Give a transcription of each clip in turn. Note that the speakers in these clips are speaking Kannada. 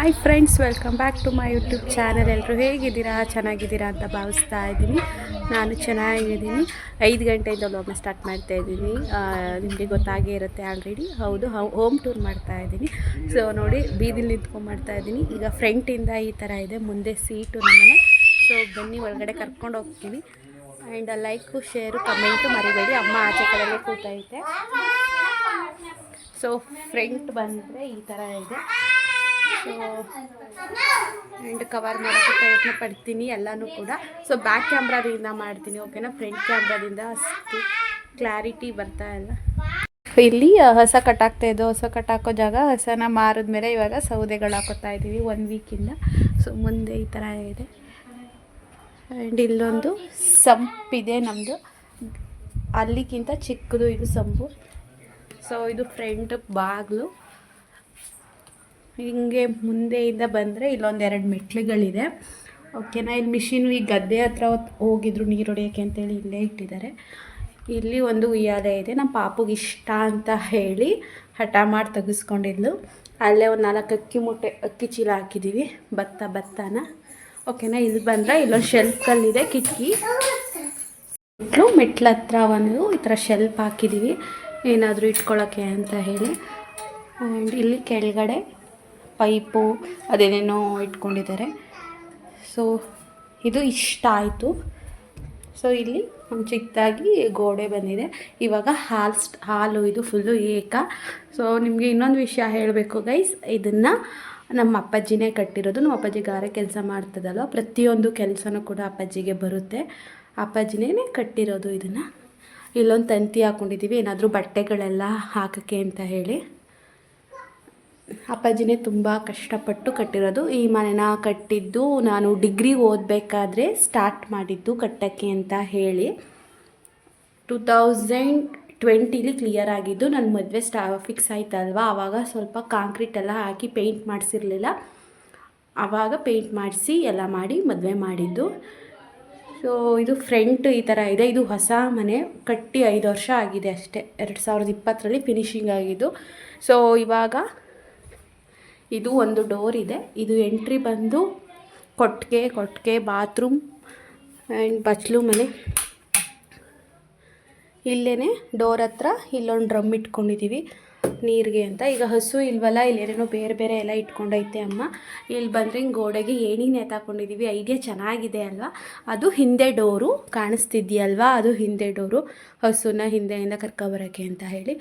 Hi friends welcome back to my YouTube channel ಎಲ್ಲರೂ ಹೇಗಿದ್ದೀರಾ? ಚೆನ್ನಾಗಿದ್ದೀರಾ ಅಂತ ಭಾವಿಸ್ತಾ ಇದ್ದೀನಿ. ನಾನು ಚೆನ್ನಾಗಿದ್ದೀನಿ. ಐದು ಗಂಟೆಯಿಂದ ವ್ಲಾಗ್ನ ಸ್ಟಾರ್ಟ್ ಮಾಡ್ತಾ ಇದ್ದೀನಿ. ನಿಮಗೆ ಗೊತ್ತಾಗೇ ಇರುತ್ತೆ ಆಲ್ರೆಡಿ ಹೌದು ಹೋಮ್ ಟೂರ್ ಮಾಡ್ತಾ ಇದ್ದೀನಿ. ಸೊ ನೋಡಿ, ಬೀದಿಲಿ ನಿಂತ್ಕೊಂಡು ಮಾಡ್ತಾ ಇದ್ದೀನಿ. ಈಗ ಫ್ರೆಂಟಿಂದ ಈ ಥರ ಇದೆ. ಮುಂದೆ ಸೀಟು ನಮ್ಮನೆ ಸೊ ಬನ್ನಿ, ಒಳಗಡೆ ಕರ್ಕೊಂಡು ಹೋಗ್ತೀನಿ ಆ್ಯಂಡ್ ಲೈಕು ಶೇರು ಕಮೆಂಟು ಮರಿಬೇಡಿ. ಅಮ್ಮ ಆಚೆ ಕಡೆಗೆ ಕೂತೈತೆ. ಸೊ ಫ್ರೆಂಟ್ ಬಂದರೆ ಈ ಥರ ಇದೆ. ಸೊ ಆ್ಯಂಡ್ ಕವರ್ ಮಾಡೋಕ್ಕೆ ಪ್ರಯತ್ನ ಪಡ್ತೀನಿ ಎಲ್ಲನೂ ಕೂಡ. ಸೊ ಬ್ಯಾಕ್ ಕ್ಯಾಮ್ರಾದಿಂದ ಮಾಡ್ತೀನಿ ಓಕೆನಾ ಫ್ರಂಟ್ ಕ್ಯಾಮ್ರಾದಿಂದ ಅಷ್ಟು ಕ್ಲಾರಿಟಿ ಬರ್ತಾ ಇಲ್ಲ. ಇಲ್ಲಿ ಹೊಸ ಕಟ್ಟಾಗ್ತಾ ಇದ್ದು ಹಸ ಕಟ್ಟಾಕೋ ಜಾಗ ಹಸನ ಮಾರಿದ್ಮೇಲೆ ಇವಾಗ ಸೌದೆಗಳು ಹಾಕೋತಾ ಇದ್ದೀವಿ ಒನ್ ವೀಕಿಂದ ಸೊ ಮುಂದೆ ಈ ಥರ ಇದೆ. ಆ್ಯಂಡ್ ಇಲ್ಲೊಂದು ಸಂಪಿದೆ ನಮ್ಮದು ಅಲ್ಲಿಗಿಂತ ಚಿಕ್ಕದು ಇದು ಸಂಪು. ಸೊ ಇದು ಫ್ರಂಟ್ ಬಾಗಿಲು. ಹಿಂಗೆ ಮುಂದೆಯಿಂದ ಬಂದರೆ ಇಲ್ಲೊಂದು ಎರಡು ಮೆಟ್ಲುಗಳಿದೆ ಓಕೆನಾ ಇಲ್ಲಿ ಮಿಷಿನ್ ಈ ಗದ್ದೆ ಹತ್ರ ಹೋಗಿದ್ರು ನೀರು ಹೊಡಿಯೋಕ್ಕೆ ಅಂತೇಳಿ ಇಲ್ಲೇ ಇಟ್ಟಿದ್ದಾರೆ. ಇಲ್ಲಿ ಒಂದು ಉಯ್ಯಾಲೆ ಇದೆ. ನಮ್ಮ ಪಾಪುಗೆ ಇಷ್ಟ ಅಂತ ಹೇಳಿ ಹಠ ಮಾಡಿ ತೆಗೆಸ್ಕೊಂಡಿದ್ಲು. ಅಲ್ಲೇ ಒಂದು ನಾಲ್ಕು ಅಕ್ಕಿ ಮೂಟೆ ಅಕ್ಕಿ ಚೀಲ ಹಾಕಿದ್ದೀವಿ ಭತ್ತ, ಭತ್ತನ. ಓಕೆನಾ ಇಲ್ಲಿ ಬಂದರೆ ಇಲ್ಲೊಂದು ಶೆಲ್ಫಲ್ಲಿದೆ ಕಿಟಕಿ. ಮೆಟ್ಲು ಮೆಟ್ಲ ಹತ್ರ ಒಂದು ಈ ಥರ ಶೆಲ್ಫ್ ಹಾಕಿದ್ದೀವಿ ಏನಾದರೂ ಇಟ್ಕೊಳ್ಳೋಕ್ಕೆ ಅಂತ ಹೇಳಿ. ಆ್ಯಂಡ್ ಇಲ್ಲಿ ಕೆಳಗಡೆ ಪೈಪು ಅದೇನೇನೋ ಇಟ್ಕೊಂಡಿದ್ದಾರೆ. ಸೊ ಇದು ಇಷ್ಟ ಆಯಿತು. ಸೊ ಇಲ್ಲಿ ಒಂದು ಚಿಕ್ಕದಾಗಿ ಗೋಡೆ ಬಂದಿದೆ. ಇವಾಗ ಹಾಲು ಹಾಲು ಇದು ಫುಲ್ಲು ಏಕ. ಸೊ ನಿಮಗೆ ಇನ್ನೊಂದು ವಿಷಯ ಹೇಳಬೇಕು ಗೈಸ್ ಇದನ್ನು ನಮ್ಮ ಅಪ್ಪಾಜಿನೇ ಕಟ್ಟಿರೋದು. ನಮ್ಮ ಅಪ್ಪಾಜಿ ಗಾರೆ ಕೆಲಸ ಮಾಡ್ತದಲ್ವ? ಪ್ರತಿಯೊಂದು ಕೆಲಸನೂ ಕೂಡ ಅಪ್ಪಾಜಿಗೆ ಬರುತ್ತೆ. ಅಪ್ಪಾಜಿನೇ ಕಟ್ಟಿರೋದು ಇದನ್ನು. ಇಲ್ಲೊಂದು ತಂತಿ ಹಾಕ್ಕೊಂಡಿದ್ದೀವಿ ಏನಾದರೂ ಬಟ್ಟೆಗಳೆಲ್ಲ ಹಾಕೋಕ್ಕೆ ಅಂತ ಹೇಳಿ. ಅಪ್ಪಾಜಿನೇ ತುಂಬ ಕಷ್ಟಪಟ್ಟು ಕಟ್ಟಿರೋದು. ಈ ಮನೆನ ಕಟ್ಟಿದ್ದು ನಾನು ಡಿಗ್ರಿ ಓದಬೇಕಾದ್ರೆ ಸ್ಟಾರ್ಟ್ ಮಾಡಿದ್ದು ಕಟ್ಟಕ್ಕೆ ಅಂತ ಹೇಳಿ. ಟೂ ತೌಸಂಡ್ ಟ್ವೆಂಟಿಲಿ ಕ್ಲಿಯರ್ ಆಗಿದ್ದು ನನ್ನ ಮದುವೆ ಸ್ಟಾ ಫಿಕ್ಸ್ ಆಯ್ತಲ್ವಾ? ಆವಾಗ ಸ್ವಲ್ಪ ಕಾಂಕ್ರೀಟ್ ಎಲ್ಲ ಹಾಕಿ ಪೇಂಟ್ ಮಾಡಿಸಿರ್ಲಿಲ್ಲ. ಆವಾಗ ಪೇಂಟ್ ಮಾಡಿಸಿ ಎಲ್ಲ ಮಾಡಿ ಮದುವೆ ಮಾಡಿದ್ದು. ಸೊ ಇದು ಫ್ರಂಟ್ ಈ ಥರ ಇದೆ. ಇದು ಹೊಸ ಮನೆ. ಕಟ್ಟಿ ಐದು ವರ್ಷ ಆಗಿದೆ ಅಷ್ಟೇ. ಎರಡು ಸಾವಿರದ ಇಪ್ಪತ್ತರಲ್ಲಿ ಫಿನಿಶಿಂಗ್ ಆಗಿದ್ದು. ಸೊ ಇವಾಗ ಇದು ಒಂದು ಡೋರ್ ಇದೆ. ಇದು ಎಂಟ್ರಿ ಬಂದು ಕೊಟ್ಟಿಗೆ ಕೊಟ್ಟಿಗೆ ಬಾತ್ರೂಮ್ ಆ್ಯಂಡ್ ಬಚ್ಲು ಮನೆ. ಇಲ್ಲೇ ಡೋರ್ ಹತ್ರ ಇಲ್ಲೊಂದು ಡ್ರಮ್ ಇಟ್ಕೊಂಡಿದ್ದೀವಿ. ನೀರಿಗೆ ಅಂತ. ಈಗ ಹಸು ಇಲ್ವಲ್ಲ, ಇಲ್ಲೇನೇನೋ ಬೇರೆ ಬೇರೆ ಎಲ್ಲ ಇಟ್ಕೊಂಡೈತೆ ಅಮ್ಮ. ಇಲ್ಲಿ ಬಂದರೆ ಹಿಂಗೆ ಗೋಡೆಗೆ ಏಣಿ ನೇತಾಕೊಂಡಿದ್ದೀವಿ ಐಡಿಯಾ ಚೆನ್ನಾಗಿದೆ ಅಲ್ವಾ? ಅದು ಹಿಂದೆ ಡೋರು ಕಾಣಿಸ್ತಿದ್ಯಲ್ವಾ? ಅದು ಹಿಂದೆ ಡೋರು ಹಸುನ ಹಿಂದೆಯಿಂದ ಕರ್ಕೊಬರೋಕ್ಕೆ ಅಂತ ಹೇಳಿ.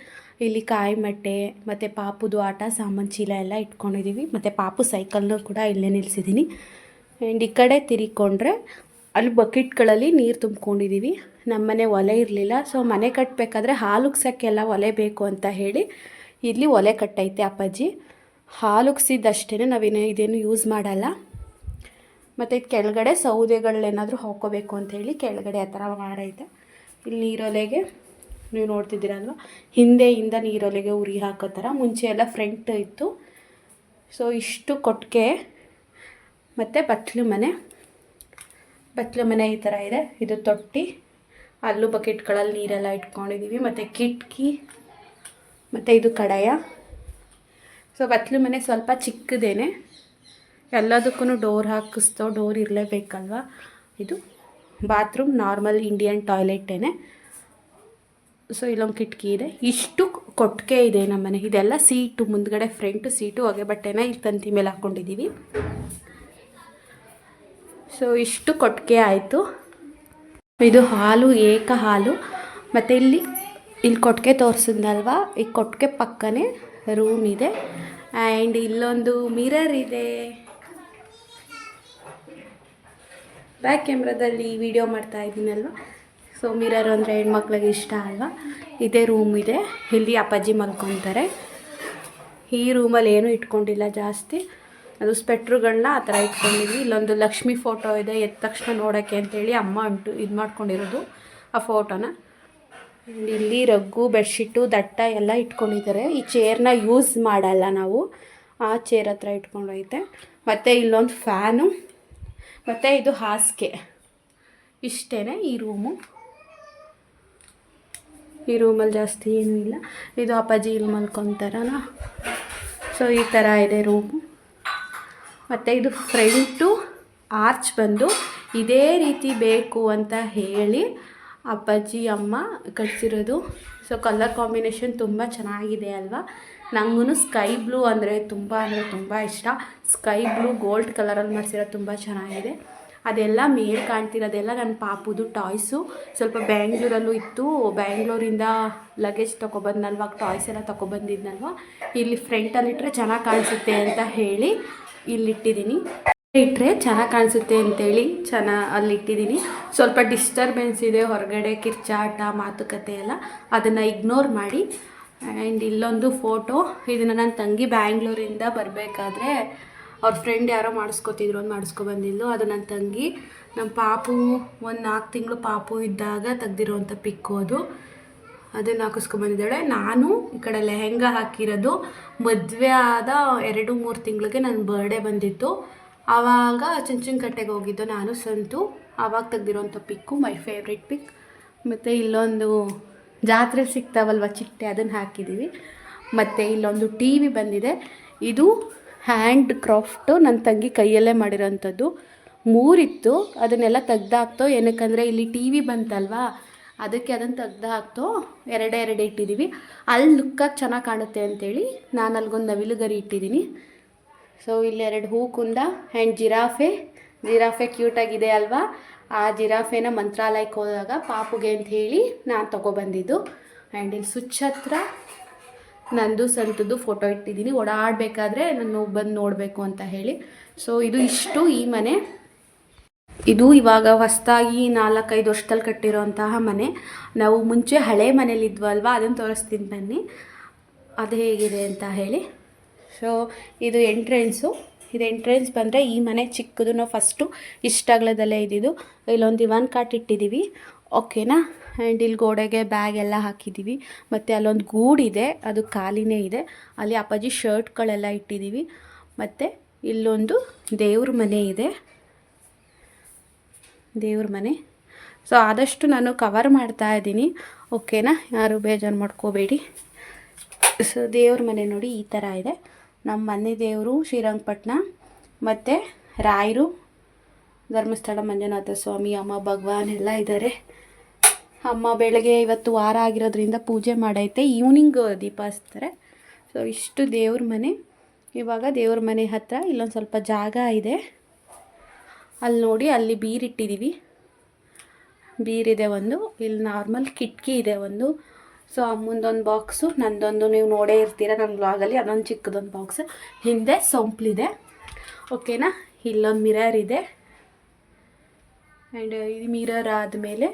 ಇಲ್ಲಿ ಕಾಯಿ ಮಟ್ಟೆ, ಮತ್ತು ಪಾಪುದು ಆಟ, ಸಾಮಾನು ಚೀಲ ಎಲ್ಲ ಇಟ್ಕೊಂಡಿದ್ದೀವಿ ಮತ್ತು ಪಾಪು ಸೈಕಲ್ನೂ ಕೂಡ ಇಲ್ಲೇ ನಿಲ್ಲಿಸಿದ್ದೀನಿ ಆ್ಯಂಡ್ ಈ ಕಡೆ ತಿರ್ಕೊಂಡ್ರೆ ಅಲ್ಲಿ ಬಕೆಟ್ಗಳಲ್ಲಿ ನೀರು ತುಂಬ್ಕೊಂಡಿದ್ದೀವಿ ನಮ್ಮನೆ ಒಲೆ ಇರಲಿಲ್ಲ. ಸೊ ಮನೆ ಕಟ್ಟಬೇಕಾದ್ರೆ ಹಾಲುಗ್ಸೋಕ್ಕೆಲ್ಲ ಒಲೆ ಬೇಕು ಅಂತ ಹೇಳಿ ಇಲ್ಲಿ ಒಲೆ ಕಟ್ಟೈತೆ ಅಪ್ಪಾಜಿ. ಹಾಲುಗ್ಸಿದ್ದಷ್ಟೇ ನಾವೇನು ಇದೇನು ಯೂಸ್ ಮಾಡಲ್ಲ. ಮತ್ತು ಇದು ಕೆಳಗಡೆ ಸೌದೆಗಳನ್ನೇನಾದರೂ ಹಾಕೋಬೇಕು ಅಂತ ಹೇಳಿ ಕೆಳಗಡೆ ಆ ಥರ ಮಾಡೈತೆ ಇಲ್ಲಿ ನೀರೊಲೆಗೆ, ನೀವು ನೋಡ್ತಿದ್ದೀರಲ್ವ? ಹಿಂದೆಯಿಂದ ನೀರೊಲೆಗೆ ಉರಿ ಹಾಕೋ ಥರ. ಮುಂಚೆ ಎಲ್ಲ ಫ್ರಂಟ್ ಇತ್ತು. ಸೊ ಇಷ್ಟು ಕೊಟ್ಟಿಗೆ ಮತ್ತು ಬಟ್ಲು ಮನೆ. ಬಟ್ಲು ಮನೆ ಈ ಥರ ಇದೆ. ಇದು ತೊಟ್ಟಿ. ಅಲ್ಲೂ ಬಕೆಟ್ಗಳಲ್ಲಿ ನೀರೆಲ್ಲ ಇಟ್ಕೊಂಡಿದ್ದೀವಿ. ಮತ್ತು ಕಿಟಕಿ. ಮತ್ತು ಇದು ಕಡಾಯ. ಸೊ ಬತ್ತಲು ಮನೆ ಸ್ವಲ್ಪ ಚಿಕ್ಕದೇನೆ. ಎಲ್ಲದಕ್ಕೂ ಡೋರ್ ಹಾಕಿಸ್ತೋ ಡೋರ್ ಇರಲೇಬೇಕಲ್ವ? ಇದು ಬಾತ್ರೂಮ್, ನಾರ್ಮಲ್ ಇಂಡಿಯನ್ ಟಾಯ್ಲೆಟೇನೆ. ಸೊ ಇಲ್ಲೊಂದು ಕಿಟಕಿ ಇದೆ. ಇಷ್ಟು ಕೊಟ್ಟಿಗೆ ಇದೆ ನಮ್ಮನೆ ಇದೆಲ್ಲ ಸೀಟು, ಮುಂದ್ಗಡೆ ಫ್ರಂಟ್ ಸೀಟು, ಹೊಗೆ ಬಟ್ಟೆನ ಇಲ್ಲಿ ತಂತಿ ಮೇಲೆ ಹಾಕ್ಕೊಂಡಿದ್ದೀವಿ ಸೊ ಇಷ್ಟು ಕೊಟ್ಟಿಗೆ ಆಯಿತು. ಇದು ಹಾಲು, ಏಕ ಹಾಲು. ಮತ್ತು ಇಲ್ಲಿ ಇಲ್ಲಿ ಕೊಟ್ಟಿಗೆ ತೋರಿಸಿದ್ನಲ್ವಾ? ಈ ಕೊಟ್ಟಿಗೆ ಪಕ್ಕನೇ ರೂಮ್ ಇದೆ. ಆ್ಯಂಡ್ ಇಲ್ಲೊಂದು ಮಿರರ್ ಇದೆ. ಬ್ಯಾಕ್ ಕ್ಯಾಮ್ರಾದಲ್ಲಿ ವಿಡಿಯೋ ಮಾಡ್ತಾ ಇದ್ದೀನಲ್ವ? ಸೊ ಮಿರರ್ ಅಂದರೆ ಹೆಣ್ಮಕ್ಳಿಗೆ ಇಷ್ಟ ಅಲ್ವಾ? ಇದೇ ರೂಮ್ ಇದೆ. ಇಲ್ಲಿ ಅಪ್ಪಾಜಿ ಮಲ್ಕೊತಾರೆ. ಈ ರೂಮಲ್ಲಿ ಏನೂ ಇಟ್ಕೊಂಡಿಲ್ಲ ಜಾಸ್ತಿ. ಅದು ಸ್ಪೆಟ್ರುಗಳನ್ನ ಆ ಥರ ಇಟ್ಕೊಂಡಿದ್ವಿ. ಇಲ್ಲೊಂದು ಲಕ್ಷ್ಮಿ ಫೋಟೋ ಇದೆ. ಎದ್ದ ತಕ್ಷಣ ನೋಡೋಕ್ಕೆ ಅಂತೇಳಿ ಅಮ್ಮ ಉಂಟು ಇದು ಮಾಡ್ಕೊಂಡಿರೋದು ಆ ಫೋಟೋನ ಇಲ್ಲಿ ರಗ್ಗು, ಬೆಡ್ಶೀಟು, ದಟ್ಟ ಎಲ್ಲ ಇಟ್ಕೊಂಡಿದ್ದಾರೆ. ಈ ಚೇರ್ನ ಯೂಸ್ ಮಾಡಲ್ಲ ನಾವು. ಆ ಚೇರ್ ಹತ್ರ ಇಟ್ಕೊಂಡೈತೆ ಮತ್ತು ಇಲ್ಲೊಂದು ಫ್ಯಾನು ಮತ್ತು ಇದು ಹಾಸಿಗೆ. ಇಷ್ಟೇ ಈ ರೂಮು ಈ ರೂಮಲ್ಲಿ ಜಾಸ್ತಿ ಏನೂ ಇಲ್ಲ ಇದು ಅಪ್ಪಾಜಿ ಇಲ್ಲಿ ಮಲ್ಕೊತಾರಲ್ಲ. ಸೊ ಈ ಥರ ಇದೆ ರೂಮು ಮತ್ತು ಇದು ಫ್ರಂಟು ಆರ್ಚ್ ಬಂದು ಇದೇ ರೀತಿ ಬೇಕು ಅಂತ ಹೇಳಿ ಅಪ್ಪಾಜಿ, ಅಮ್ಮ ಕಟ್ಸಿರೋದು. ಸೊ ಕಲರ್ ಕಾಂಬಿನೇಷನ್ ತುಂಬ ಚೆನ್ನಾಗಿದೆ ಅಲ್ವಾ? ನನಗೂ ಸ್ಕೈ ಬ್ಲೂ ಅಂದರೆ ತುಂಬ ಅಂದರೆ ತುಂಬ ಇಷ್ಟ. ಸ್ಕೈ ಬ್ಲೂ ಗೋಲ್ಡ್ ಕಲರಲ್ಲಿ ಮಾಡಿಸಿರೋದು ತುಂಬ ಚೆನ್ನಾಗಿದೆ. ಅದೆಲ್ಲ ಮೇಲೆ ಕಾಣ್ತಿರೋದೆಲ್ಲ ನನ್ನ ಪಾಪುದು ಟಾಯ್ಸು ಸ್ವಲ್ಪ ಬ್ಯಾಂಗ್ಳೂರಲ್ಲೂ ಇತ್ತು. ಬ್ಯಾಂಗ್ಳೂರಿಂದ ಲಗೇಜ್ ತೊಗೊಬಂದ್ನಲ್ವ ಟಾಯ್ಸ್ ಎಲ್ಲ ತೊಗೊಬಂದಿದ್ನಲ್ವ ಇಲ್ಲಿ ಫ್ರಂಟಲ್ಲಿಟ್ಟರೆ ಚೆನ್ನಾಗಿ ಕಾಣಿಸುತ್ತೆ ಅಂತ ಹೇಳಿ ಇಲ್ಲಿಟ್ಟಿದ್ದೀನಿ ಇಟ್ಟರೆ ಚೆನ್ನಾಗಿ ಕಾಣಿಸುತ್ತೆ ಅಂತೇಳಿ ಚೆನ್ನಾಗಿ ಅಲ್ಲಿ ಇಟ್ಟಿದ್ದೀನಿ ಸ್ವಲ್ಪ ಡಿಸ್ಟರ್ಬೆನ್ಸ್ ಇದೆ ಹೊರಗಡೆ, ಕಿರ್ಚಾಟ, ಮಾತುಕತೆ ಎಲ್ಲ ಅದನ್ನು ಇಗ್ನೋರ್ ಮಾಡಿ. ಆ್ಯಂಡ್ ಇಲ್ಲೊಂದು ಫೋಟೋ ಇದನ್ನು ನನ್ನ ತಂಗಿ ಬ್ಯಾಂಗ್ಳೂರಿಂದ ಬರಬೇಕಾದ್ರೆ ಅವ್ರ ಫ್ರೆಂಡ್ ಯಾರೋ ಮಾಡಿಸ್ಕೊತಿದ್ರು ಅಂತ ಮಾಡಿಸ್ಕೊಬಂದಿದ್ದು ಅದು ನನ್ನ ತಂಗಿ ನಮ್ಮ ಪಾಪು ಒಂದು ನಾಲ್ಕು ತಿಂಗಳು ಪಾಪು ಇದ್ದಾಗ ತೆಗ್ದಿರೋವಂಥ ಪಿಕ್ಕು ಅದು. ಅದನ್ನು ಹಾಕಿಸ್ಕೊಂಬಂದಿದ್ದಾಳೆ ನಾನು ಈ ಕಡೆ ಲೆಹೆಂಗಾ ಹಾಕಿರೋದು. ಮದುವೆ ಆದ ಎರಡು ಮೂರು ತಿಂಗಳಿಗೆ ನನ್ನ ಬರ್ಡೇ ಬಂದಿತ್ತು. ಆವಾಗ ಚುಂಚನಕಟ್ಟೆಗೆ ಹೋಗಿದ್ದು ನಾನು, ಸಂತು. ಆವಾಗ ತೆಗ್ದಿರೋಂಥ ಪಿಕ್ಕು, ಮೈ ಫೇವ್ರೆಟ್ ಪಿಕ್. ಮತ್ತು ಇಲ್ಲೊಂದು ಜಾತ್ರೆ ಸಿಗ್ತಾವಲ್ವ ಚಿಟ್ಟೆ, ಅದನ್ನು ಹಾಕಿದ್ದೀವಿ. ಮತ್ತು ಇಲ್ಲೊಂದು ಟಿ ವಿ ಬಂದಿದೆ. ಇದು ಹ್ಯಾಂಡ್ ಕ್ರಾಫ್ಟು. ನನ್ನ ತಂಗಿ ಕೈಯಲ್ಲೇ ಮಾಡಿರೋಂಥದ್ದು. ಮೂರಿತ್ತು. ಅದನ್ನೆಲ್ಲ ತೆಗ್ದಾಕ್ತೋ, ಏನಕ್ಕಂದರೆ ಇಲ್ಲಿ ಟಿ ವಿ ಬಂತಲ್ವಾ, ಅದಕ್ಕೆ ಅದನ್ನು ತೆಗ್ದು ಹಾಕ್ತೋ ಎರಡೇ ಎರಡೇ ಇಟ್ಟಿದ್ದೀವಿ. ಅಲ್ಲಿ ಲುಕ್ಕಾಗಿ ಚೆನ್ನಾಗಿ ಕಾಣುತ್ತೆ ಅಂತೇಳಿ ನಾನು ಅಲ್ಗೊಂದು ನವಿಲು ಗರಿ ಇಟ್ಟಿದ್ದೀನಿ. ಸೊ ಇಲ್ಲಿ ಎರಡು ಹೂ ಕುಂದ ಆ್ಯಂಡ್ ಜಿರಾಫೆ. ಜಿರಾಫೆ ಕ್ಯೂಟಾಗಿದೆ ಅಲ್ವಾ? ಆ ಜಿರಾಫೆನ ಮಂತ್ರಾಲಯಕ್ಕೆ ಹೋದಾಗ ಪಾಪುಗೆ ಅಂತ ಹೇಳಿ ನಾನು ತೊಗೊಬಂದಿದ್ದು ಆ್ಯಂಡ್ ಇಲ್ಲಿ ಸ್ವಿಚ್ ಹತ್ರ ನಂದು, ಸಂತದ್ದು ಫೋಟೋ ಇಟ್ಟಿದ್ದೀನಿ. ಓಡಾಡಬೇಕಾದ್ರೆ ನಾನು ಬಂದು ನೋಡಬೇಕು ಅಂತ ಹೇಳಿ. ಸೊ ಇದು ಇಷ್ಟು ಈ ಮನೆ. ಇದು ಇವಾಗ ಹೊಸ್ದಾಗಿ ನಾಲ್ಕೈದು ವರ್ಷದಲ್ಲಿ ಕಟ್ಟಿರೋಂತಹ ಮನೆ. ನಾವು ಮುಂಚೆ ಹಳೆ ಮನೇಲಿ ಇದ್ವಲ್ವಾ ಅದನ್ನು ತೋರಿಸ್ತೀನಿ ಬನ್ನಿ. ಅದು ಹೇಗಿದೆ ಅಂತ ಹೇಳಿ. ಸೊ ಇದು ಎಂಟ್ರೆನ್ಸು ಇದು ಎಂಟ್ರೆನ್ಸ್ ಬಂದರೆ ಈ ಮನೆ ಚಿಕ್ಕದು. ನಾವು ಫಸ್ಟು ಇಷ್ಟಾಗ್ಲದಲ್ಲೇ ಇದ್ದಿದ್ದು. ಇಲ್ಲೊಂದು ದಿವಾನ್ ಕಾಟ್ ಇಟ್ಟಿದ್ದೀವಿ. ಓಕೆನಾ ಆ್ಯಂಡ್ ಇಲ್ಲಿ ಗೋಡೆಗೆ ಬ್ಯಾಗ್ ಎಲ್ಲ ಹಾಕಿದ್ದೀವಿ. ಮತ್ತು ಅಲ್ಲೊಂದು ಗೂಡಿದೆ ಅದು ಖಾಲಿನೇ ಇದೆ. ಅಲ್ಲಿ ಅಪ್ಪಾಜಿ ಶರ್ಟ್ಗಳೆಲ್ಲ ಇಟ್ಟಿದ್ದೀವಿ. ಮತ್ತು ಇಲ್ಲೊಂದು ದೇವ್ರ ಮನೆ ಇದೆ. ದೇವ್ರ ಮನೆ. ಸೊ ಆದಷ್ಟು ನಾನು ಕವರ್ ಮಾಡ್ತಾ ಇದ್ದೀನಿ. ಓಕೆನಾ ಯಾರು ಬೇಜಾರು ಮಾಡ್ಕೋಬೇಡಿ. ಸೊ ದೇವ್ರ ಮನೆ ನೋಡಿ ಈ ಥರ ಇದೆ. ನಮ್ಮ ಮನೆ ದೇವರು ಶ್ರೀರಂಗಪಟ್ಟಣ ಮತ್ತು ರಾಯರು, ಧರ್ಮಸ್ಥಳ ಮಂಜುನಾಥ ಸ್ವಾಮಿ, ಅಮ್ಮ, ಭಗವಾನ್ ಎಲ್ಲ ಇದ್ದಾರೆ ಅಮ್ಮ ಬೆಳಗ್ಗೆ ಇವತ್ತು ವಾರ ಆಗಿರೋದ್ರಿಂದ ಪೂಜೆ ಮಾಡೈತೆ ಈವ್ನಿಂಗ್ ದೀಪ ಹಚ್ತಾರೆ. ಸೊ ಇಷ್ಟು ದೇವ್ರ ಮನೆ. ಇವಾಗ ದೇವ್ರ ಮನೆ ಹತ್ತಿರ ಇಲ್ಲೊಂದು ಸ್ವಲ್ಪ ಜಾಗ ಇದೆ. ಅಲ್ಲಿ ನೋಡಿ, ಅಲ್ಲಿ ಬೀರಿಟ್ಟಿದ್ದೀವಿ ಬೀರಿದೆ ಒಂದು, ಇಲ್ಲಿ ನಾರ್ಮಲ್ ಕಿಟಕಿ ಇದೆ ಒಂದು. ಸೊ ಅಮ್ಮಂದೊಂದು ಬಾಕ್ಸು ನಂದೊಂದು ನೀವು ನೋಡೇ ಇರ್ತೀರ ನನ್ನ ಬ್ಲಾಗಲ್ಲಿ ಅದೊಂದು ಚಿಕ್ಕದೊಂದು ಬಾಕ್ಸ್ ಹಿಂದೆ ಸೊಂಪ್ಲಿದೆ. ಓಕೆನಾ ಇಲ್ಲೊಂದು ಮಿರರ್ ಇದೆ. ಆ್ಯಂಡ್ ಇದು ಮಿರರ್ ಆದಮೇಲೆ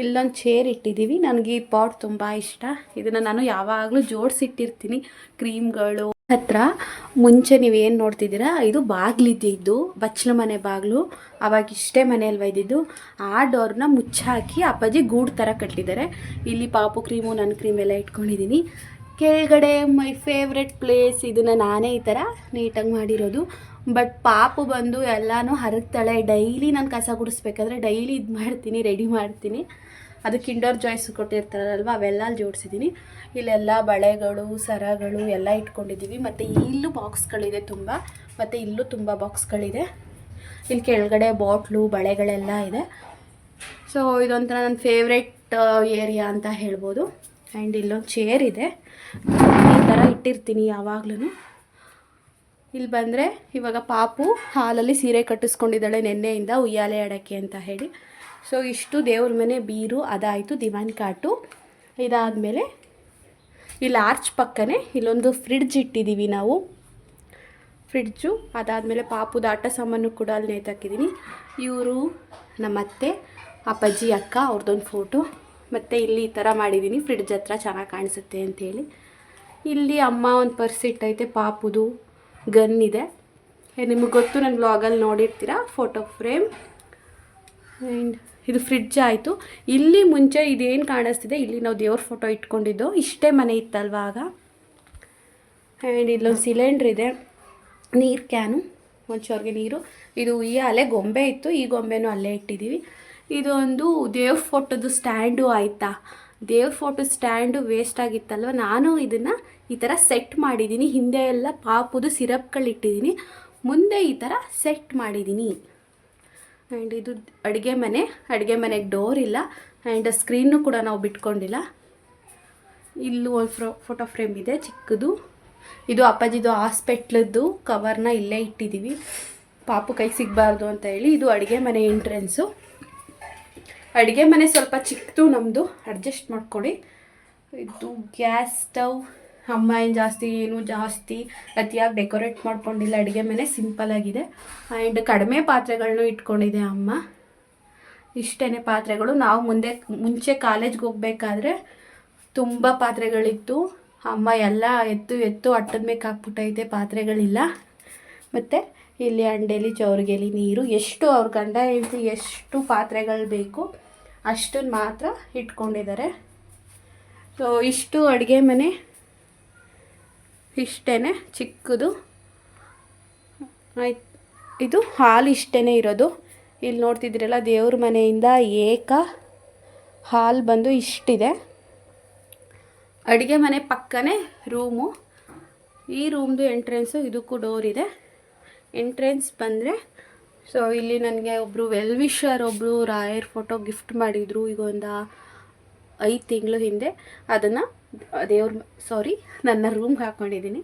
ಇಲ್ಲೊಂದು ಚೇರ್ ಇಟ್ಟಿದ್ದೀವಿ ನನಗೆ ಈ ಪಾಟ್ ತುಂಬ ಇಷ್ಟ. ಇದನ್ನು ನಾನು ಯಾವಾಗಲೂ ಜೋಡಿಸಿಟ್ಟಿರ್ತೀನಿ. ಕ್ರೀಮ್ಗಳು ಹತ್ರ ಮುಂಚೆ ನೀವು ಏನು ನೋಡ್ತಿದ್ದೀರಾ? ಇದು ಬಾಗಿಲಿದ್ದಿದ್ದು ಬಚ್ಚಲ ಮನೆ ಬಾಗಿಲು, ಅವಾಗ ಇಷ್ಟೇ ಮನೆಯಲ್ಲಿ ಇದ್ದಿದ್ದು. ಆ ಡೋರ್ನ ಮುಚ್ಚಾಕಿ ಅಪ್ಪಾಜಿ ಗೂಡು ಥರ ಕಟ್ಟಿದ್ದಾರೆ. ಇಲ್ಲಿ ಪಾಪು ಕ್ರೀಮು ನನ್ನ ಕ್ರೀಮ್ ಎಲ್ಲ ಇಟ್ಕೊಂಡಿದ್ದೀನಿ. ಕೆಳಗಡೆ ಮೈ ಫೇವ್ರೆಟ್ ಪ್ಲೇಸ್ ಇದನ್ನು ನಾನೇ ಈ ಥರ ನೀಟಾಗಿ ಮಾಡಿರೋದು. ಬಟ್ ಪಾಪು ಬಂದು ಎಲ್ಲನೂ ಹರಗ್ತಾಳೆ. ಡೈಲಿ ನಾನು ಕಸ ಗುಡಿಸ್ಬೇಕಾದ್ರೆ ಡೈಲಿ ಇದು ಮಾಡ್ತೀನಿ, ರೆಡಿ ಮಾಡ್ತೀನಿ. ಅದು ಕಿಂಡರ್ ಜಾಯ್ಸ್ ಕೊಟ್ಟಿರ್ತಾರಲ್ವ, ಅವೆಲ್ಲ ಜೋಡಿಸಿದ್ದೀನಿ ಇಲ್ಲೆಲ್ಲ ಬಳೆಗಳು, ಸರಗಳು ಎಲ್ಲ ಇಟ್ಕೊಂಡಿದ್ದೀವಿ ಮತ್ತು ಇಲ್ಲೂ ಬಾಕ್ಸ್ಗಳಿದೆ ತುಂಬ. ಮತ್ತು ಇಲ್ಲೂ ತುಂಬ ಬಾಕ್ಸ್ಗಳಿದೆ ಇಲ್ಲಿ ಕೆಳಗಡೆ ಬಾಟ್ಲು ಬಳೆಗಳೆಲ್ಲ ಇದೆ. ಸೊ ಇದೊಂಥರ ನನ್ನ ಫೇವ್ರೆಟ್ ಏರಿಯಾ ಅಂತ ಹೇಳ್ಬೋದು. ಆ್ಯಂಡ್ ಇಲ್ಲೊಂದು ಚೇರ್ ಇದೆ. ಈ ಥರ ಇಟ್ಟಿರ್ತೀನಿ ಯಾವಾಗ್ಲೂ ಇಲ್ಲಿ ಬಂದರೆ ಇವಾಗ ಪಾಪು ಹಾಲಲ್ಲಿ ಸೀರೆ ಕಟ್ಟಿಸ್ಕೊಂಡಿದ್ದಾಳೆ ನೆನ್ನೆಯಿಂದ, ಉಯ್ಯಾಲೆ ಆಡೋಕ್ಕೆ ಅಂತ ಹೇಳಿ. ಸೊ ಇಷ್ಟು ದೇವ್ರ ಮನೆ ಬೀರು, ಅದಾಯಿತು, ದಿವಾನ್ ಕಾಟು. ಇದಾದಮೇಲೆ ಇಲ್ಲಿ ಆರ್ಚ್ ಪಕ್ಕನೇ ಇಲ್ಲೊಂದು ಫ್ರಿಡ್ಜ್ ಇಟ್ಟಿದ್ದೀವಿ ನಾವು. ಫ್ರಿಡ್ಜು ಅದಾದಮೇಲೆ ಪಾಪುದ ಆಟ ಸಾಮಾನು ಕೂಡ ಅಲ್ಲಿ ನೇತಾಕಿದ್ದೀನಿ ಇವರು ನಮ್ಮ ಅತ್ತೆ ಅಪ್ಪಾಜಿ, ಅಕ್ಕ ಅವ್ರದ್ದೊಂದು ಫೋಟೋ ಮತ್ತು ಇಲ್ಲಿ ಈ ಥರ ಮಾಡಿದ್ದೀನಿ ಫ್ರಿಡ್ಜ್ ಹತ್ರ ಚೆನ್ನಾಗಿ ಕಾಣಿಸುತ್ತೆ ಅಂಥೇಳಿ ಇಲ್ಲಿ ಅಮ್ಮ ಒಂದು ಪರ್ಸ್ ಇಟ್ಟೈತೆ, ಪಾಪುದು ಗನ್ ಇದೆ. ನಿಮಗೆ ಗೊತ್ತು ನನ್ನ ಬ್ಲಾಗಲ್ಲಿ ನೋಡಿರ್ತೀರ? ಫೋಟೋ ಫ್ರೇಮ್ ಆ್ಯಂಡ್ ಇದು ಫ್ರಿಡ್ಜ್ ಆಯಿತು. ಇಲ್ಲಿ ಮುಂಚೆ ಇದೇನು ಕಾಣಿಸ್ತಿದೆ? ಇಲ್ಲಿ ನಾವು ದೇವ್ರ ಫೋಟೋ ಇಟ್ಕೊಂಡಿದ್ದು. ಇಷ್ಟೇ ಮನೆ ಇತ್ತಲ್ವ ಆಗ? ಆ್ಯಂಡ್ ಇಲ್ಲೊಂದು ಸಿಲಿಂಡ್ರ್ ಇದೆ. ನೀರು ಕ್ಯಾನು ಒಂಚೂರಿಗೆ ನೀರು. ಇದು ಈ ಅಲೆ ಗೊಂಬೆ ಇತ್ತು. ಈ ಗೊಂಬೆನೂ ಅಲ್ಲೇ ಇಟ್ಟಿದ್ದೀವಿ ಇದೊಂದು ದೇವ್ರ ಫೋಟೋದು ಸ್ಟ್ಯಾಂಡು ಆಯಿತಾ? ದೇವ್ರ ಫೋಟೋ ಸ್ಟ್ಯಾಂಡು ವೇಸ್ಟ್ ಆಗಿತ್ತಲ್ವ? ನಾನು ಇದನ್ನು ಈ ಥರ ಸೆಟ್ ಮಾಡಿದ್ದೀನಿ ಹಿಂದೆ ಎಲ್ಲ ಪಾಪುದು ಸಿರಪ್ಗಳು ಇಟ್ಟಿದ್ದೀನಿ ಮುಂದೆ ಈ ಥರ ಸೆಟ್ ಮಾಡಿದ್ದೀನಿ ಆ್ಯಂಡ್ ಇದು ಅಡುಗೆ ಮನೆ. ಅಡುಗೆ ಮನೆಗೆ ಡೋರ್ ಇಲ್ಲ. ಆ್ಯಂಡ್ ಸ್ಕ್ರೀನು ಕೂಡ ನಾವು ಬಿಟ್ಕೊಂಡಿಲ್ಲ. ಇಲ್ಲೂ ಒಂದು ಫ್ರೋ ಫೋಟೋ ಫ್ರೇಮ್ ಇದೆ, ಚಿಕ್ಕದು. ಇದು ಅಪ್ಪಾಜಿದು ಹಾಸ್ಪೆಟ್ಲದ್ದು ಕವರ್ನ ಇಲ್ಲೇ ಇಟ್ಟಿದ್ದೀವಿ ಪಾಪು ಕೈ ಸಿಗಬಾರ್ದು ಅಂತ ಹೇಳಿ ಇದು ಅಡುಗೆ ಮನೆ ಎಂಟ್ರೆನ್ಸು ಅಡುಗೆ ಮನೆ ಸ್ವಲ್ಪ ಚಿಕ್ಕದು ನಮ್ಮದು ಅಡ್ಜಸ್ಟ್ ಮಾಡ್ಕೊಳ್ಳಿ ಇದು ಗ್ಯಾಸ್ ಸ್ಟವ್ ಅಮ್ಮ ಏನು ಜಾಸ್ತಿ ಏನು ಜಾಸ್ತಿ ಅತಿಯಾಗಿ ಡೆಕೋರೇಟ್ ಮಾಡ್ಕೊಂಡಿಲ್ಲ. ಅಡುಗೆ ಮನೆ ಸಿಂಪಲ್ ಆಗಿದೆ. ಆ್ಯಂಡ್ ಕಡಿಮೆ ಪಾತ್ರೆಗಳನ್ನೂ ಇಟ್ಕೊಂಡಿದೆ ಅಮ್ಮ. ಇಷ್ಟೇ ಪಾತ್ರೆಗಳು. ನಾವು ಮುಂದೆ, ಮುಂಚೆ ಕಾಲೇಜ್ಗೆ ಹೋಗ್ಬೇಕಾದ್ರೆ ತುಂಬ ಪಾತ್ರೆಗಳಿತ್ತು. ಅಮ್ಮ ಎಲ್ಲ ಎತ್ತು ಎತ್ತು ಅಟ್ಟದ ಮೇಲೆ ಹಾಕ್ಬಿಟ್ಟೈತೆ, ಪಾತ್ರೆಗಳಿಲ್ಲ. ಮತ್ತು ಇಲ್ಲಿ ಅಂಡೇಲಿ, ಚೌರ್ಗೆಲಿ ನೀರು, ಎಷ್ಟು ಅವ್ರ ಗಂಡ ಹೆಂಡತಿ ಎಷ್ಟು ಪಾತ್ರೆಗಳು ಬೇಕು ಅಷ್ಟನ್ನು ಮಾತ್ರ ಇಟ್ಕೊಂಡಿದ್ದಾರೆ. ಸೊ ಇಷ್ಟು ಅಡುಗೆ ಮನೆ ಇಷ್ಟೇ ಚಿಕ್ಕದು. ಆಯ್ತು, ಇದು ಹಾಲು ಇಷ್ಟೇ ಇರೋದು. ಇಲ್ಲಿ ನೋಡ್ತಿದ್ರಲ್ಲ ದೇವ್ರ ಮನೆಯಿಂದ ಏಕ ಹಾಲು ಬಂದು ಇಷ್ಟಿದೆ. ಅಡುಗೆ ಮನೆ ಪಕ್ಕನೇ ರೂಮು. ಈ ರೂಮ್ದು ಎಂಟ್ರೆನ್ಸು ಇದಕ್ಕೂ ಡೋರ್ ಇದೆ. ಎಂಟ್ರೆನ್ಸ್ ಬಂದರೆ, ಸೊ ಇಲ್ಲಿ ನನಗೆ ಒಬ್ಬರು ವೆಲ್ವಿಷರ್ ಒಬ್ಬರು ರಾಯರ್ ಫೋಟೋ ಗಿಫ್ಟ್ ಮಾಡಿದರು ಈಗ ಒಂದು ಐದು ತಿಂಗಳು ಹಿಂದೆ. ಅದನ್ನು ದೇವ್ರ ಸಾರಿ ನನ್ನ ರೂಮ್ಗೆ ಹಾಕ್ಕೊಂಡಿದ್ದೀನಿ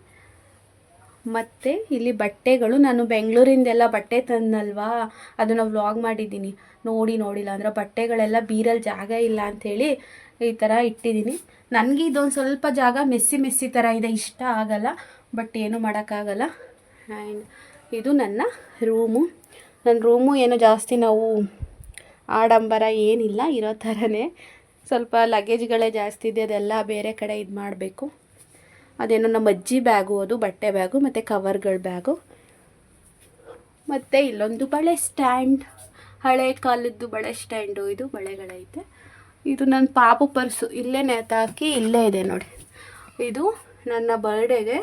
ಮತ್ತು ಇಲ್ಲಿ ಬಟ್ಟೆಗಳು, ನಾನು ಬೆಂಗಳೂರಿಂದೆಲ್ಲ ಬಟ್ಟೆ ತಂದಲ್ವಾ? ಅದನ್ನು ವ್ಲಾಗ್ ಮಾಡಿದ್ದೀನಿ. ನೋಡಿ, ನೋಡಿಲ್ಲ ಅಂದರೆ ಬಟ್ಟೆಗಳೆಲ್ಲ ಬೀರಲ್ಲಿ ಜಾಗ ಇಲ್ಲ ಅಂಥೇಳಿ ಈ ಥರ ಇಟ್ಟಿದ್ದೀನಿ. ನನಗೆ ಇದೊಂದು ಸ್ವಲ್ಪ ಜಾಗ ಮೆಸ್ಸಿ ಮೆಸ್ಸಿ ಥರ ಇದೆ, ಇಷ್ಟ ಆಗಲ್ಲ ಬಟ್ ಏನೂ ಮಾಡೋಕ್ಕಾಗಲ್ಲ. ಆ್ಯಂಡ್ ಇದು ನನ್ನ ರೂಮು. ನನ್ನ ರೂಮು ಏನು ಜಾಸ್ತಿ ನಾವು ಆಡಂಬರ ಏನಿಲ್ಲ, ಇರೋ ಥರನೇ ಸ್ವಲ್ಪ ಲಗೇಜ್ಗಳೇ ಜಾಸ್ತಿ ಇದೆ, ಅದೆಲ್ಲ ಬೇರೆ ಕಡೆ ಇದು ಮಾಡಬೇಕು. ಅದೇನೋ ನಮ್ಮ ಅಜ್ಜಿ ಬ್ಯಾಗು ಅದು, ಬಟ್ಟೆ ಬ್ಯಾಗು ಮತ್ತು ಕವರ್ಗಳ ಬ್ಯಾಗು. ಮತ್ತು ಇಲ್ಲೊಂದು ಬಳೆ ಸ್ಟ್ಯಾಂಡ್ ಹಳೆ ಕಾಲದ್ದು ಬಳೆ ಸ್ಟ್ಯಾಂಡು ಇದು, ಬಳೆಗಳೈತೆ. ಇದು ನನ್ನ ಪಾಪು ಪರ್ಸು, ಇಲ್ಲೇ ನೇತಾಕಿ ಇಲ್ಲೇ ಇದೆ ನೋಡಿ. ಇದು ನನ್ನ ಬರ್ಡೇಗೆ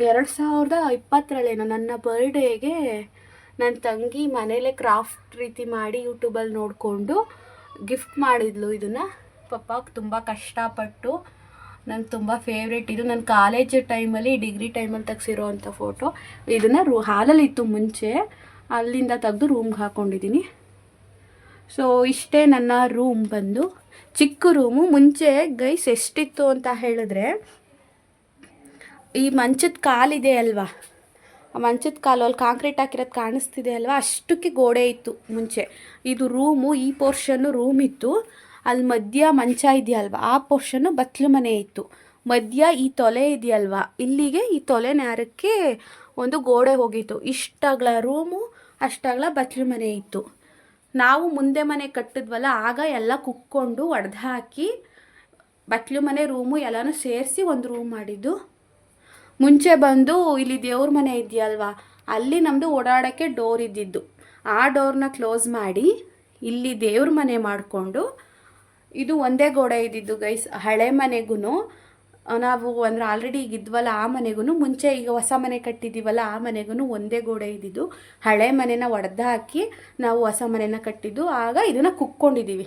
ಎರಡು ಸಾವಿರದ ಇಪ್ಪತ್ತರಲ್ಲೇನೋ, ನನ್ನ ಬರ್ಡೇಗೆ ನನ್ನ ತಂಗಿ ಮನೇಲೆ ಕ್ರಾಫ್ಟ್ ರೀತಿ ಮಾಡಿ ಯೂಟ್ಯೂಬಲ್ಲಿ ನೋಡಿಕೊಂಡು ಗಿಫ್ಟ್ ಮಾಡಿದ್ಲು ಇದನ್ನು. ಪಪ್ಪ ತುಂಬ ಕಷ್ಟಪಟ್ಟು ನಂಗೆ ತುಂಬ ಫೇವ್ರೇಟ್ ಇದು. ನನ್ನ ಕಾಲೇಜ್ ಟೈಮಲ್ಲಿ ಡಿಗ್ರಿ ಟೈಮಲ್ಲಿ ತೆಗ್ಸಿರೋ ಫೋಟೋ ಇದನ್ನು ರೂ ಹಾಲಲ್ಲಿ ಇತ್ತು ಮುಂಚೆ. ಅಲ್ಲಿಂದ ತೆಗೆದು ರೂಮ್ಗೆ ಹಾಕ್ಕೊಂಡಿದ್ದೀನಿ ಸೊ ಇಷ್ಟೇ ನನ್ನ ರೂಮ್ ಬಂದು. ಚಿಕ್ಕ ರೂಮು ಮುಂಚೆ ಗೈಸ್ ಎಷ್ಟಿತ್ತು ಅಂತ ಹೇಳಿದ್ರೆ, ಈ ಮಂಚದ ಕಾಲಿದೆ ಅಲ್ವಾ? ಮಂಚದ ಕಾಲು ಕಾಂಕ್ರೀಟ್ ಹಾಕಿರೋದು ಕಾಣಿಸ್ತಿದೆ ಅಲ್ವಾ? ಅಷ್ಟಕ್ಕೆ ಗೋಡೆ ಇತ್ತು ಮುಂಚೆ. ಇದು ರೂಮು ಈ ಪೋರ್ಷನ್ನು ರೂಮ್ ಇತ್ತು. ಅಲ್ಲಿ ಮಧ್ಯ ಮಂಚ ಇದೆಯಲ್ವ? ಆ ಪೋರ್ಷನ್ನು ಬತ್ಲು ಮನೆ ಇತ್ತು. ಮಧ್ಯ ಈ ತೊಲೆ ಇದೆಯಲ್ವ? ಇಲ್ಲಿಗೆ ಈ ತೊಲೆ ನೇರಕ್ಕೆ ಒಂದು ಗೋಡೆ ಹೋಗಿತ್ತು. ಇಷ್ಟಾಗ್ಲ ರೂಮು ಅಷ್ಟಾಗ್ಲ ಬತ್ಲು ಮನೆ ಇತ್ತು. ನಾವು ಮುಂದೆ ಮನೆ ಕಟ್ಟಿದ್ವಲ್ಲ, ಆಗ ಎಲ್ಲ ಕುಕ್ಕೊಂಡು ಒಡೆದು ಹಾಕಿ ಬಟ್ಲು ಮನೆ ರೂಮು ಎಲ್ಲನೂ ಸೇರಿಸಿ ಒಂದು ರೂಮ್ ಮಾಡಿದ್ದು. ಮುಂಚೆ ಬಂದು ಇಲ್ಲಿ ದೇವ್ರ ಮನೆ ಇದೆಯಲ್ವಾ? ಅಲ್ಲಿ ನಮ್ಮದು ಓಡಾಡೋಕ್ಕೆ ಡೋರ್ ಇದ್ದಿದ್ದು. ಆ ಡೋರ್ನ ಕ್ಲೋಸ್ ಮಾಡಿ ಇಲ್ಲಿ ದೇವ್ರ ಮನೆ ಮಾಡಿಕೊಂಡು ಇದು ಒಂದೇ ಗೋಡೆ ಇದ್ದಿದ್ದು ಗೈಸ್ ಹಳೆ ಮನೆಗೂ ನಾವು ಅಂದರೆ ಆಲ್ರೆಡಿ ಈಗ ಇದ್ವಲ್ಲ ಆ ಮನೆಗೂ ಮುಂಚೆ ಈಗ ಹೊಸ ಮನೆ ಕಟ್ಟಿದ್ದೀವಲ್ಲ ಆ ಮನೆಗೂ ಒಂದೇ ಗೋಡೆ ಇದ್ದಿದ್ದು. ಹಳೆ ಮನೆನ ಒಡೆದು ಹಾಕಿ ನಾವು ಹೊಸ ಮನೆನ ಕಟ್ಟಿದ್ದು. ಆಗ ಇದನ್ನು ಕುಕ್ಕೊಂಡಿದ್ದೀವಿ.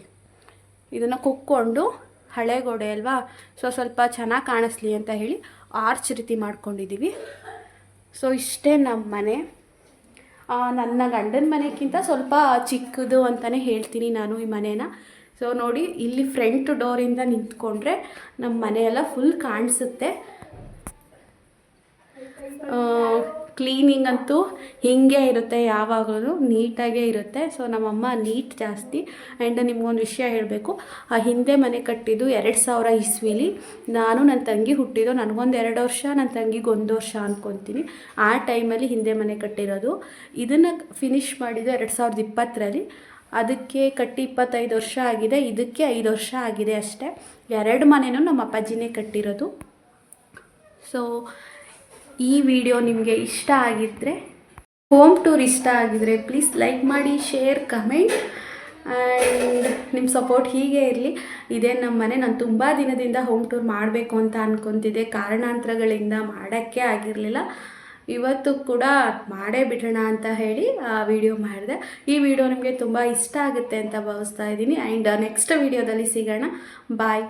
ಇದನ್ನು ಕುಕ್ಕೊಂಡು ಹಳೆ ಗೋಡೆ ಅಲ್ವಾ? ಸೊ ಸ್ವಲ್ಪ ಚೆನ್ನಾಗಿ ಕಾಣಿಸ್ಲಿ ಅಂತ ಹೇಳಿ ಆರ್ಚ್ ರೀತಿ ಮಾಡ್ಕೊಂಡಿದ್ದೀವಿ ಸೊ ಇಷ್ಟೇ ನಮ್ಮ ಮನೆ. ನನ್ನ ಗಂಡನ ಮನೆಗಿಂತ ಸ್ವಲ್ಪ ಚಿಕ್ಕದು ಅಂತಲೇ ಹೇಳ್ತೀನಿ ನಾನು ಈ ಮನೇನ. ಸೊ ನೋಡಿ, ಇಲ್ಲಿ ಫ್ರಂಟ್ ಡೋರಿಂದ ನಿಂತ್ಕೊಂಡ್ರೆ ನಮ್ಮ ಮನೆಯೆಲ್ಲ ಫುಲ್ ಕಾಣಿಸುತ್ತೆ. ಕ್ಲೀನಿಂಗ್ ಅಂತೂ ಹೀಗೆ ಇರುತ್ತೆ, ಯಾವಾಗಲೂ ನೀಟಾಗೇ ಇರುತ್ತೆ. ಸೊ ನಮ್ಮಮ್ಮ ನೀಟ್ ಜಾಸ್ತಿ. ಆ್ಯಂಡ್ ನಿಮ್ಗೊಂದು ವಿಷಯ ಹೇಳಬೇಕು. ಆ ಹಿಂದೆ ಮನೆ ಕಟ್ಟಿದ್ದು ಎರಡು ಸಾವಿರ ಇಸ್ವಿಲಿ. ನಾನು ನನ್ನ ತಂಗಿ ಹುಟ್ಟಿದ್ದು ನನಗೊಂದು ಎರಡು ವರ್ಷ ನನ್ನ ತಂಗಿಗೆ ಒಂದು ವರ್ಷ ಅಂದ್ಕೊತೀನಿ ಆ ಟೈಮಲ್ಲಿ ಹಿಂದೆ ಮನೆ ಕಟ್ಟಿರೋದು. ಇದನ್ನು ಫಿನಿಶ್ ಮಾಡಿದ್ದು ಎರಡು ಸಾವಿರದ ಇಪ್ಪತ್ತರಲ್ಲಿ. ಅದಕ್ಕೆ ಕಟ್ಟಿ ಇಪ್ಪತ್ತೈದು ವರ್ಷ ಆಗಿದೆ. ಇದಕ್ಕೆ ಐದು ವರ್ಷ ಆಗಿದೆ ಅಷ್ಟೇ. ಎರಡು ಮನೆಯೂ ನಮ್ಮ ಅಪ್ಪಾಜಿನೇ ಕಟ್ಟಿರೋದು. ಸೊ ಈ ವಿಡಿಯೋ ನಿಮಗೆ ಇಷ್ಟ ಆಗಿದ್ದರೆ ಹೋಮ್ ಟೂರ್ ಇಷ್ಟ ಆಗಿದ್ರೆ ಪ್ಲೀಸ್ ಲೈಕ್ ಮಾಡಿ ಶೇರ್ ಕಮೆಂಟ್ ಆ್ಯಂಡ್ ನಿಮ್ಮ ಸಪೋರ್ಟ್ ಹೀಗೆ ಇರಲಿ. ಇದೇ ನಮ್ಮ ಮನೆ. ನಾನು ತುಂಬ ದಿನದಿಂದ ಹೋಮ್ ಟೂರ್ ಮಾಡಬೇಕು ಅಂತ ಅಂದ್ಕೊತಿದ್ದೆ ಕಾರಣಾಂತರಗಳಿಂದ ಮಾಡೋಕ್ಕೆ ಆಗಿರಲಿಲ್ಲ. ಇವತ್ತು ಕೂಡ ಮಾಡೇ ಬಿಡೋಣ ಅಂತ ಹೇಳಿ, ಆ, ವಿಡಿಯೋ ಮಾಡಿದೆ. ಈ ವಿಡಿಯೋ ನಿಮಗೆ ತುಂಬ ಇಷ್ಟ ಆಗುತ್ತೆ ಅಂತ ಭಾವಿಸ್ತಾ ಇದ್ದೀನಿ. ಆ್ಯಂಡ್ ನೆಕ್ಸ್ಟ್ ವಿಡಿಯೋದಲ್ಲಿ ಸಿಗೋಣ. ಬಾಯ್